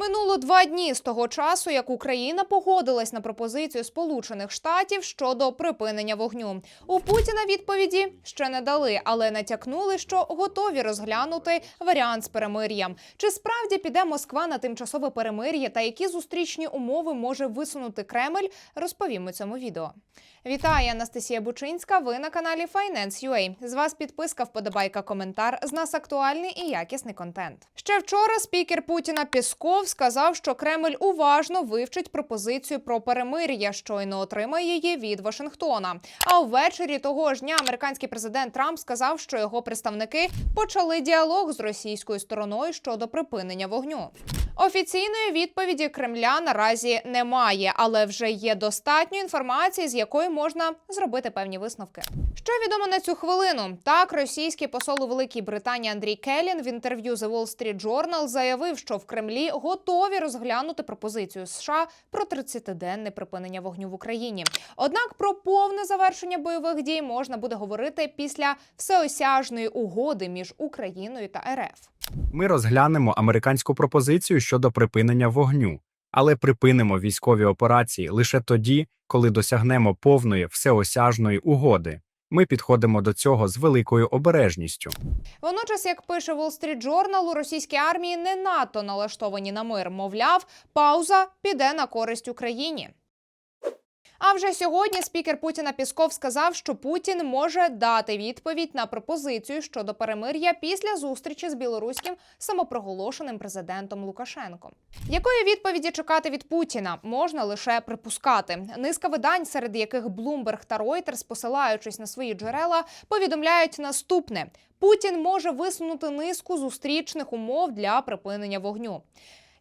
Минуло два дні з того часу, як Україна погодилась на пропозицію Сполучених Штатів щодо припинення вогню. У Путіна відповіді ще не дали, але натякнули, що готові розглянути варіант з перемир'ям. Чи справді піде Москва на тимчасове перемир'я та які зустрічні умови може висунути Кремль? Розповім у цьому відео. Вітаю, Анастасія Бучинська. Ви на каналі Finance.ua. З вас підписка, вподобайка, коментар. З нас актуальний і якісний контент. Ще вчора спікер Путіна Пісков сказав, що Кремль уважно вивчить пропозицію про перемир'я, щойно отримає її від Вашингтона. А ввечері того ж дня американський президент Трамп сказав, що його представники почали діалог з російською стороною щодо припинення вогню. Офіційної відповіді Кремля наразі немає, але вже є достатньо інформації, з якої можна зробити певні висновки. Що відомо на цю хвилину? Так, російський посол у Великій Британії Андрій Келін в інтерв'ю The Wall Street Journal заявив, що в Кремлі готові розглянути пропозицію США про 30-денне припинення вогню в Україні. Однак про повне завершення бойових дій можна буде говорити після всеосяжної угоди між Україною та РФ. Ми розглянемо американську пропозицію щодо припинення вогню, але припинимо військові операції лише тоді, коли досягнемо повної всеосяжної угоди. Ми підходимо до цього з великою обережністю. Водночас, як пише Wall Street Journal, у російській армії не надто налаштовані на мир. Мовляв, пауза піде на користь Україні. А вже сьогодні спікер Путіна Пісков сказав, що Путін може дати відповідь на пропозицію щодо перемир'я після зустрічі з білоруським самопроголошеним президентом Лукашенком. Якої відповіді чекати від Путіна можна лише припускати. Низка видань, серед яких Bloomberg та Reuters, посилаючись на свої джерела, повідомляють наступне: Путін може висунути низку зустрічних умов для припинення вогню.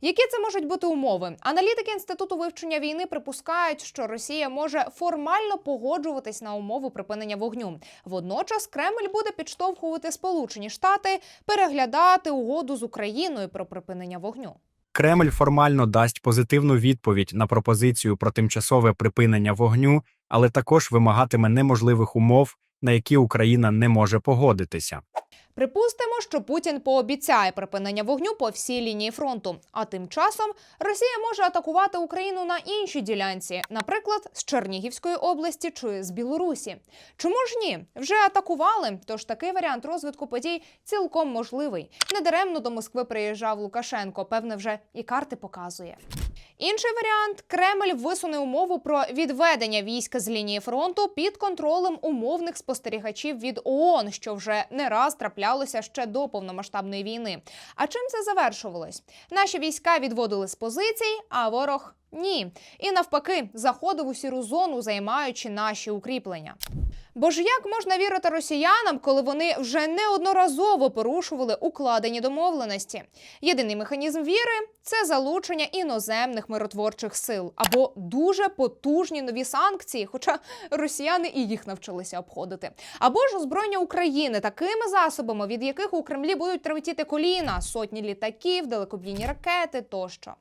Які це можуть бути умови? Аналітики інституту вивчення війни припускають, що Росія може формально погоджуватись на умови припинення вогню. Водночас Кремль буде підштовхувати Сполучені Штати переглядати угоду з Україною про припинення вогню. Кремль формально дасть позитивну відповідь на пропозицію про тимчасове припинення вогню, але також вимагатиме неможливих умов, на які Україна не може погодитися. Припустимо, що Путін пообіцяє припинення вогню по всій лінії фронту. А тим часом Росія може атакувати Україну на іншій ділянці, наприклад, з Чернігівської області чи з Білорусі. Чому ж ні? Вже атакували. Тож такий варіант розвитку подій цілком можливий. Недаремно до Москви приїжджав Лукашенко. Певне, вже і карти показує. Інший варіант Кремль висуне умову про відведення військ з лінії фронту під контролем умовних спостерігачів від ООН, що вже не раз траплялося ще до повномасштабної війни. А чим це завершувалось? Наші війська відводили з позицій, а ворог ні. І навпаки, заходив у сіру зону, займаючи наші укріплення. Бо ж як можна вірити росіянам, коли вони вже неодноразово порушували укладені домовленості? Єдиний механізм віри це залучення іноземних миротворчих сил або дуже потужні нові санкції, хоча росіяни і їх навчилися обходити, або ж озброєння України такими засобами, від яких у Кремлі будуть тремтіти коліна, сотні літаків, далекобійні ракети тощо.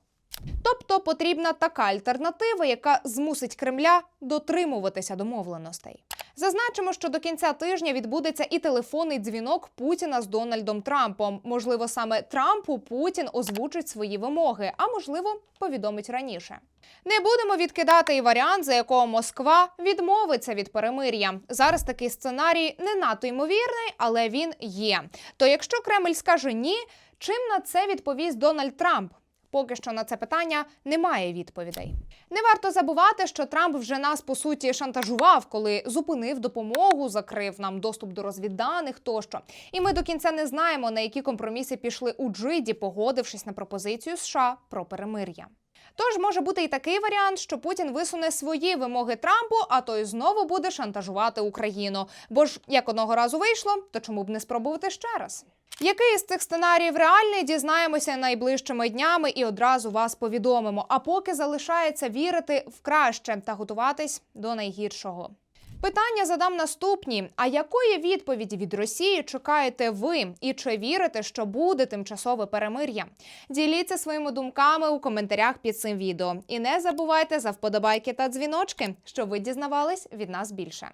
Тобто потрібна така альтернатива, яка змусить Кремля дотримуватися домовленостей. Зазначимо, що до кінця тижня відбудеться і телефонний дзвінок Путіна з Дональдом Трампом. Можливо, саме Трампу Путін озвучить свої вимоги, а можливо, повідомить раніше. Не будемо відкидати і варіант, за якого Москва відмовиться від перемир'я. Зараз такий сценарій не надто ймовірний, але він є. То якщо Кремль скаже ні, чим на це відповість Дональд Трамп? Поки що на це питання немає відповідей. Не варто забувати, що Трамп вже нас по суті шантажував, коли зупинив допомогу, закрив нам доступ до розвідданих тощо. І ми до кінця не знаємо, на які компроміси пішли у Джиді, погодившись на пропозицію США про перемир'я. Тож може бути і такий варіант, що Путін висуне свої вимоги Трампу, а той знову буде шантажувати Україну. Бо ж як одного разу вийшло, то чому б не спробувати ще раз? Який з цих сценаріїв реальний, дізнаємося найближчими днями і одразу вас повідомимо. А поки залишається вірити в краще та готуватись до найгіршого. Питання задам наступні: а якої відповіді від Росії чекаєте ви? І чи вірите, що буде тимчасове перемир'я? Діліться своїми думками у коментарях під цим відео. І не забувайте за вподобайки та дзвіночки, щоб ви дізнавались від нас більше.